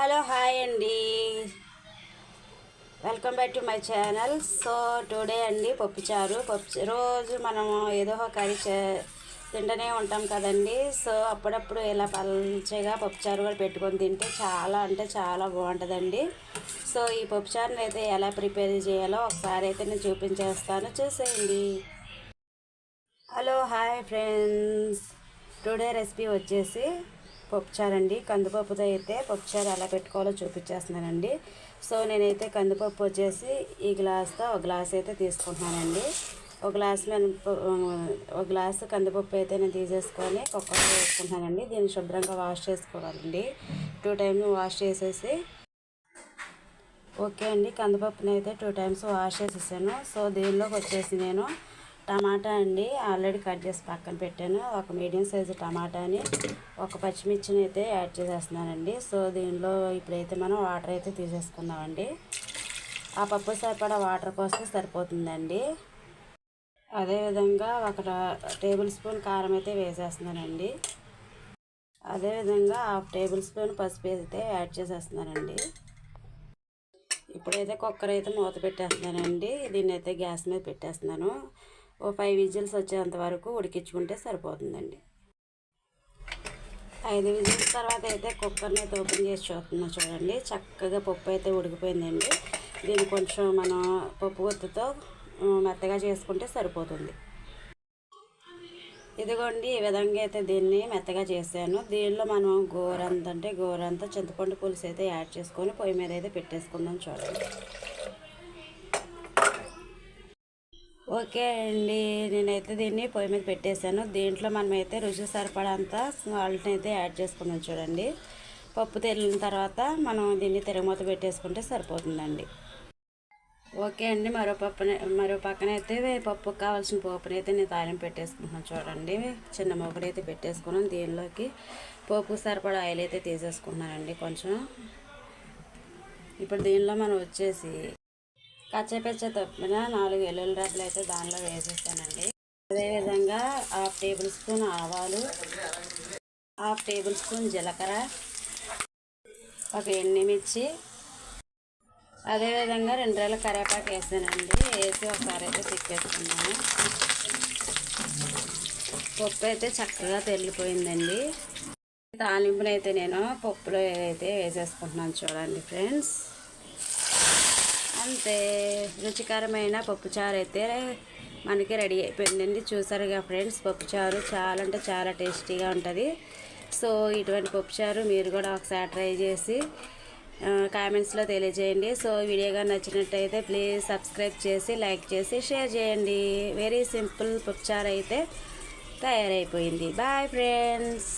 Hello hi అండి. Welcome back to my channel. So today అండి పప్పుచారు. పప్పు రోజు మనము ఏదో ఒక కర్రీ చే తింటూనే ఉంటాం కదండి. సో అప్పుడప్పుడు ఇలా పల్చగా పప్పుచారు కూడా పెట్టుకొని తింటే చాలా అంటే చాలా బాగుంటుందండి. సో ఈ పప్పుచారుని అయితే ఎలా ప్రిపేర్ చేయాలో ఒకసారి అయితే నేను చూపించేస్తాను. చూసేయండి. Hello hi friends. Today recipe వచ్చేసి పప్పుచారు అండి కందిపప్పుతో అయితే పప్పుచారు ఎలా పెట్టుకోవాలో చూపించేస్తున్నానండి. సో నేనైతే కందిపప్పు వచ్చేసి ఈ గ్లాస్తో ఒక గ్లాస్ అయితే తీసుకుంటున్నానండి. ఒక గ్లాస్ మీద ఒక గ్లాస్ కందిపప్పు అయితే నేను తీసేసుకొని కుక్కర్లో వేసుకుంటున్నానండి. దీన్ని శుభ్రంగా వాష్ చేసుకోవాలండి. టూ టైమ్స్ వాష్ చేసేసి. ఓకే అండి. కందిపప్పుని అయితే టూ టైమ్స్ వాష్ చేసేసాను. సో దీనిలోకి వచ్చేసి నేను టమాటా అండి ఆల్రెడీ కట్ చేసి పక్కన పెట్టాను. ఒక మీడియం సైజు టమాటాని ఒక పచ్చిమిర్చిని అయితే యాడ్ చేసేస్తున్నానండి. సో దీనిలో ఇప్పుడైతే మనం వాటర్ అయితే తీసేసుకుందామండి. ఆ పప్పు సరిపడా వాటర్ కోసం సరిపోతుందండి. అదేవిధంగా ఒక టేబుల్ స్పూన్ కారం అయితే వేసేస్తున్నానండి. అదేవిధంగా హాఫ్ టేబుల్ స్పూన్ పసుపు అయితే యాడ్ చేసేస్తున్నానండి. ఇప్పుడైతే కుక్కర్ అయితే మూత పెట్టేస్తున్నానండి. దీన్ని అయితే గ్యాస్ మీద పెట్టేస్తున్నాను. ఓ ఫైవ్ విజిల్స్ వచ్చేంత వరకు ఉడికించుకుంటే సరిపోతుందండి. ఐదు విజిల్స్ తర్వాత అయితే కుక్కర్ని అయితే ఓపెన్ చేసి చూస్తున్నా చూడండి. చక్కగా పప్పు అయితే ఉడికిపోయిందండి. దీన్ని కొంచెం మనం పప్పు గుత్తుతో మెత్తగా చేసుకుంటే సరిపోతుంది. ఇదిగోండి ఈ విధంగా అయితే దీన్ని మెత్తగా చేశాను. దీనిలో మనం గోరంత అంటే గోరంత చింతపండు పులుసు అయితే యాడ్ చేసుకొని పొయ్యి మీద అయితే పెట్టేసుకుందాం చూడండి. ఓకే అండి. నేనైతే దీన్ని పొయ్యి మీద పెట్టేశాను. దీంట్లో మనమైతే రుచి సరిపడంత సాల్ట్ అయితే యాడ్ చేసుకున్నాం చూడండి. పప్పు తెల్లిన తర్వాత మనం దీన్ని తిరగమూత పెట్టేసుకుంటే సరిపోతుందండి. ఓకే అండి. మరో పప్పునే మరో పక్కన అయితే పప్పుకు కావాల్సిన పప్పుని అయితే నేను తాలింపు పెట్టేసుకుంటున్నాను చూడండి. చిన్న మొగ్గడు అయితే పెట్టేసుకున్నాను దీనిలోకి పోపు సరిపడా ఆయిల్ అయితే తీసేసుకుంటున్నానండి కొంచెం. ఇప్పుడు దీనిలో మనం వచ్చేసి కచ్చపెచ్చ తప్పిన నాలుగు ఎల్లుల రబ్బలు అయితే దానిలో వేసేస్తానండి అదేవిధంగా హాఫ్ టేబుల్ స్పూన్ ఆవాలు హాఫ్ టేబుల్ స్పూన్ జీలకర్ర ఒక ఎండుమిర్చి. అదేవిధంగా రెండు రోజుల కరివేపాకు వేసానండి. వేసి ఒకసారి అయితే తిప్పేసుకున్నాను. పప్పు అయితే చక్కగా తెల్లిపోయిందండి తాలింపునైతే నేను పప్పులో అయితే వేసేసుకుంటున్నాను చూడండి ఫ్రెండ్స్. అంతే. రుచికరమైన పప్పుచారు అయితే మనకి రెడీ అయిపోయిందండి. చూసారుగా ఫ్రెండ్స్ పప్పుచారు చాలా అంటే చాలా టేస్టీగా ఉంటుంది. సో ఇటువంటి పప్పుచారు మీరు కూడా ఒకసారి ట్రై చేసి కామెంట్స్లో తెలియజేయండి. సో వీడియోగా నచ్చినట్టయితే ప్లీజ్ సబ్స్క్రైబ్ చేసి లైక్ చేసి షేర్ చేయండి. వెరీ సింపుల్ పప్పుచారు అయితే తయారైపోయింది. Bye friends